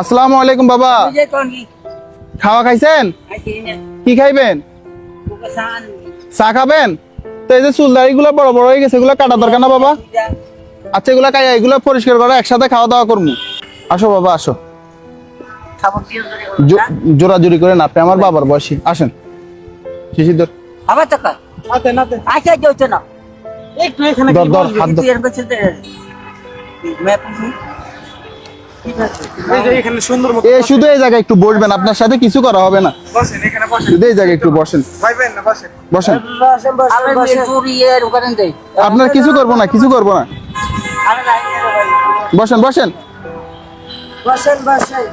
আসসালামু আলাইকুম বাবা। খাওয়া খাইছেন? কি খাইবেন? চা খাবেন? তো এই যে চুলদারি গুলো বড় বড় হয়ে গেছে এগুলো কাটা দরকার না বাবা? আচ্ছা এগুলো কাই এগুলো পরিষ্কার করে একসাথে খাওয়া দাওয়া করব আসো বাবা আসো। দিয়ে জোরাজুরি করে না আপনি আমার বাবার বয়সী। আসেন। শিশির আবার নাতে আচ্ছা না একটু এখানে ধর ধর হাত ধর। এ শুধু এই জায়গায় একটু বসবেন আপনার সাথে কিছু করা হবে না। বসেন এখানে বসেন। শুধু এই জায়গায় একটু বসেন। আপনার কিছু করব না কিছু করব না। বসেন বসেন। বসেন বসেন।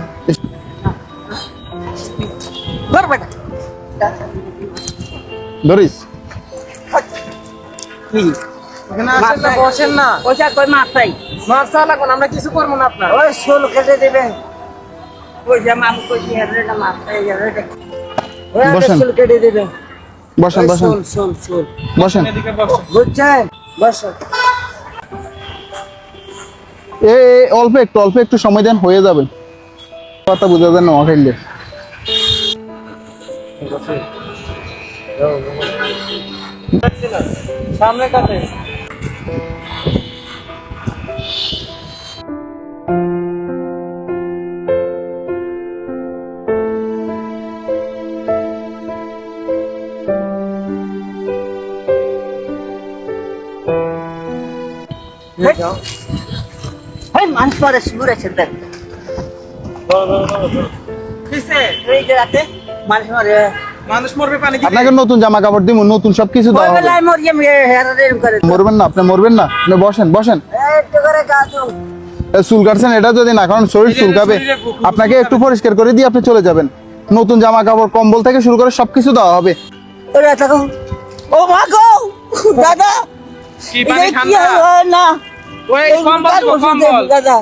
ধরিস। কি এখানে আসেন না বসেন না। ওইটা কই লাগুন আমরা কিছু করব না আপনার। ওই সোল কেটে দেবেন ওই যে মাম হেরে না হেরে বসেন। সোল কেটে দেবেন বসেন বসেন। সোল সোল সোল বসেন। বুঝছেন? বসেন। এ অল্প একটু অল্প একটু সময় দেন হয়ে যাবে। কথা বুঝা যায় নোয়া খাইলে সামনে কাটে ভাই মানুষ মারে শুরু আছে দেখ। কিসে এই যে রাতে মানুষ মারে মানুষ মরবে পানি আপনাকে নতুন জামা কাপড় দিব নতুন সবকিছু করে মরবেন না আপনি মরবেন না। আপনি বসেন বসেন। একটু করে গাছু চুল কাটছেন এটা যদি না কারণ শরীর চুলকাবে আপনাকে একটু পরিষ্কার করে দিয়ে আপনি চলে যাবেন। নতুন জামা কাপড় কম্বল থেকে শুরু করে সবকিছু দেওয়া হবে। ও মা গো! দাদা কি পানি এটা কি ঠান্ডা হলো না? ওই কম্বল কার দিব, ওষুধ কম্বল। দাদা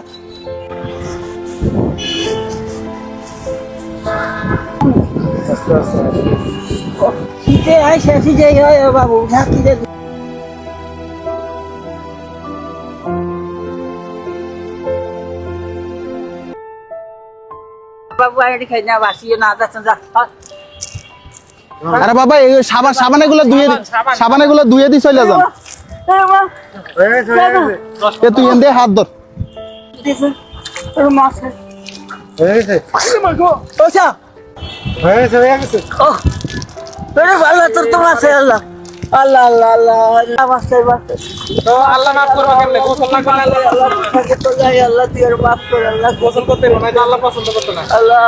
শীতে হয় শেষে যাই হয় ও বাবু? ঢাকি দে। বাবু আইডি খাই না বাসিও না যাচ্ছেন যা আরে বাবা এই সাবান সাবানে গুলো ধুয়ে দি- সাবান, সাবানে। গুলো ধুয়ে দি চলে যান এ তুই এন হাত ধর। ওসা ও বেরে ভালো তোর তো আছে আল্লাহ। আল্লাহ আল্লাহ আল্লাহ আল্লাহ মাসে মাসে। তো আল্লাহ মাফ করবে কেমনে গোসল না করলে আল্লাহ আল্লাহ তো যাই আল্লাহ তুই আর মাফ কর আল্লাহ। গোসল করতে না আল্লাহ পছন্দ করতে না। আল্লাহ।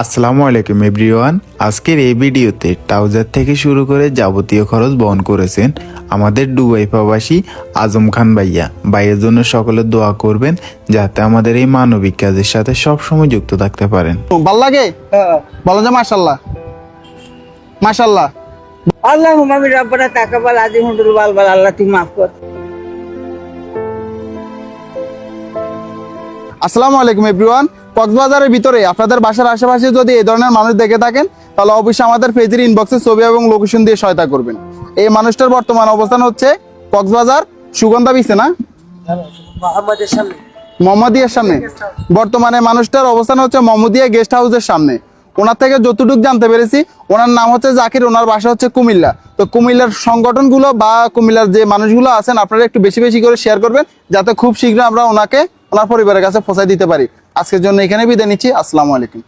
আসসালামু আলাইকুম এভরিওয়ান। আজকের এই ভিডিওতে ট্রাউজার থেকে শুরু করে যাবতীয় খরচ বহন করেছেন আমাদের দুবাই প্রবাসী আজম খান ভাইয়া। ভাইয়ের জন্য সকলে দোয়া করবেন যাতে আমাদের এই মানবিক কাজের সাথে সবসময় যুক্ত থাকতে পারেন। ভালো লাগে? বলো যে মাশাল্লাহ মাশাল্লাহ আল্লাহ মামি রব্বানা তাকাবাল আজিম হুডুল বাল বাল আল্লাহ তুই মাফ কর। আসসালামু আলাইকুম এভরিওয়ান। কক্সবাজারের ভিতরে আপনাদের বাসার আশেপাশে যদি এই ধরনের মানুষ দেখে থাকেন তাহলে অবশ্যই আমাদের পেজের ইনবক্সে ছবি এবং লোকেশন দিয়ে সহায়তা করবেন। এই মানুষটার বর্তমান অবস্থান হচ্ছে কক্সবাজার সুগন্ধা বিছে না? মোহাম্মদিয়ার সামনে। বর্তমানে মানুষটার অবস্থান হচ্ছে মোহাম্মদিয়া গেস্ট হাউসের সামনে। ওনার থেকে যতটুকু জানতে পেরেছি ওনার নাম হচ্ছে জাকির ওনার বাসা হচ্ছে কুমিল্লা। তো কুমিল্লার সংগঠনগুলো বা কুমিল্লার যে মানুষগুলো আছেন আপনারা একটু বেশি বেশি করে শেয়ার করবেন যাতে খুব শীঘ্র আমরা ওনাকে ওনার পরিবারের কাছে পৌঁছায় দিতে পারি। আজকের জন্য এখানে বিদায় নিচ্ছি। আসসালামু আলাইকুম।